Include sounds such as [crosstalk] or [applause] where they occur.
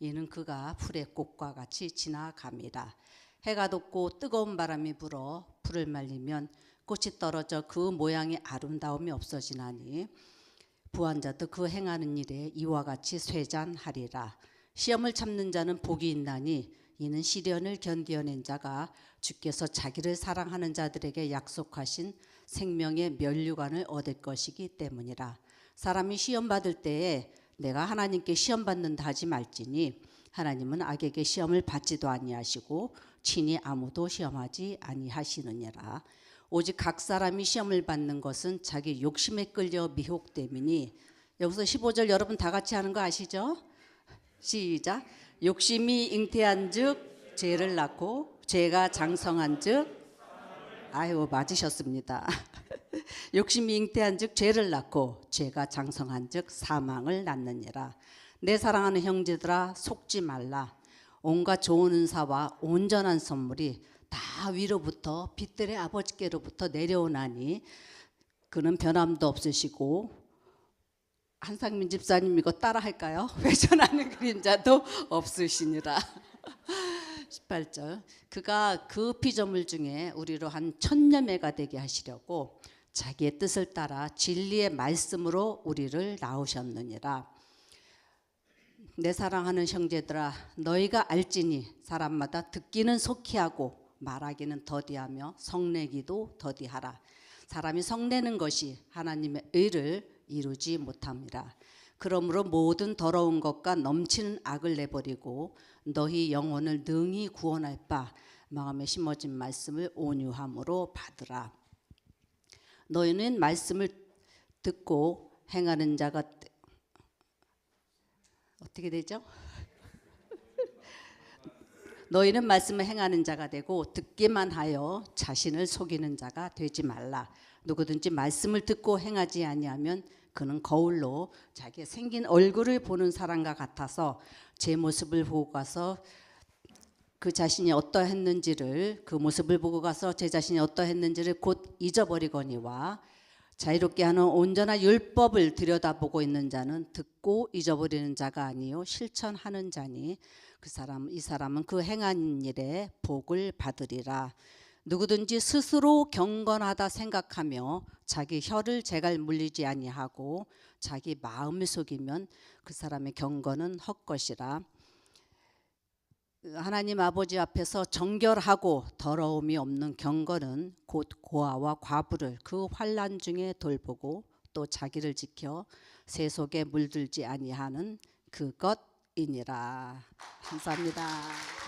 이는 그가 풀의 꽃과 같이 지나감이라 해가 돋고 뜨거운 바람이 불어 불을 말리면 꽃이 떨어져 그 모양의 아름다움이 없어지나니 부한 자도 그 행하는 일에 이와 같이 쇠잔하리라. 시험을 참는 자는 복이 있나니 이는 시련을 견디어낸 자가 주께서 자기를 사랑하는 자들에게 약속하신 생명의 면류관을 얻을 것이기 때문이라. 사람이 시험 받을 때에 내가 하나님께 시험 받는다 하지 말지니 하나님은 악에게 시험을 받지도 아니하시고 친히 아무도 시험하지 아니하시느니라 오직 각 사람이 시험을 받는 것은 자기 욕심에 끌려 미혹됨이니 여기서 15절 여러분 다 같이 하는 거 아시죠? 시작 욕심이 잉태한즉 죄를 낳고 죄가 장성한즉 아유 맞으셨습니다. [laughs] 욕심이 잉태한 즉 죄를 낳고 죄가 장성한 즉 사망을 낳느니라. 내 사랑하는 형제들아 속지 말라. 온갖 좋은 은사와 온전한 선물이 다 위로부터 빛들의 아버지께로부터 내려오나니 그는 변함도 없으시고 한상민 집사님 이거 따라 할까요? [laughs] 회전하는 그림자도 없으시니라. [laughs] 18절 그가 그 피조물 중에 우리로 한 천여 매가 되게 하시려고 자기의 뜻을 따라 진리의 말씀으로 우리를 낳으셨느니라. 내 사랑하는 형제들아 너희가 알지니 사람마다 듣기는 속히 하고 말하기는 더디하며 성내기도 더디하라. 사람이 성내는 것이 하나님의 의를 이루지 못함이라. 그러므로 모든 더러운 것과 넘치는 악을 내버리고 너희 영혼을 능히 구원할 바 마음에 심어진 말씀을 온유함으로 받으라. 너희는 말씀을 듣고 행하는 자가 어떻게 되죠? [laughs] 너희는 말씀을 행하는 자가 되고 듣기만 하여 자신을 속이는 자가 되지 말라. 누구든지 말씀을 듣고 행하지 아니하면 그는 거울로 자기의 생긴 얼굴을 보는 사람과 같아서 제 모습을 보고 가서 그 자신이 어떠했는지를 그 모습을 보고 가서 제 자신이 어떠했는지를 곧 잊어버리거니와 자유롭게 하는 온전한 율법을 들여다보고 있는 자는 듣고 잊어버리는 자가 아니요 실천하는 자니 그 사람 이 사람은 그 행한 일에 복을 받으리라. 누구든지 스스로 경건하다 생각하며 자기 혀를 제갈 물리지 아니하고 자기 마음을 속이면 그 사람의 경건은 헛것이라 하나님 아버지 앞에서 정결하고 더러움이 없는 경건은 곧 고아와 과부를 그 환란 중에 돌보고 또 자기를 지켜 세속에 물들지 아니하는 그것이니라 감사합니다.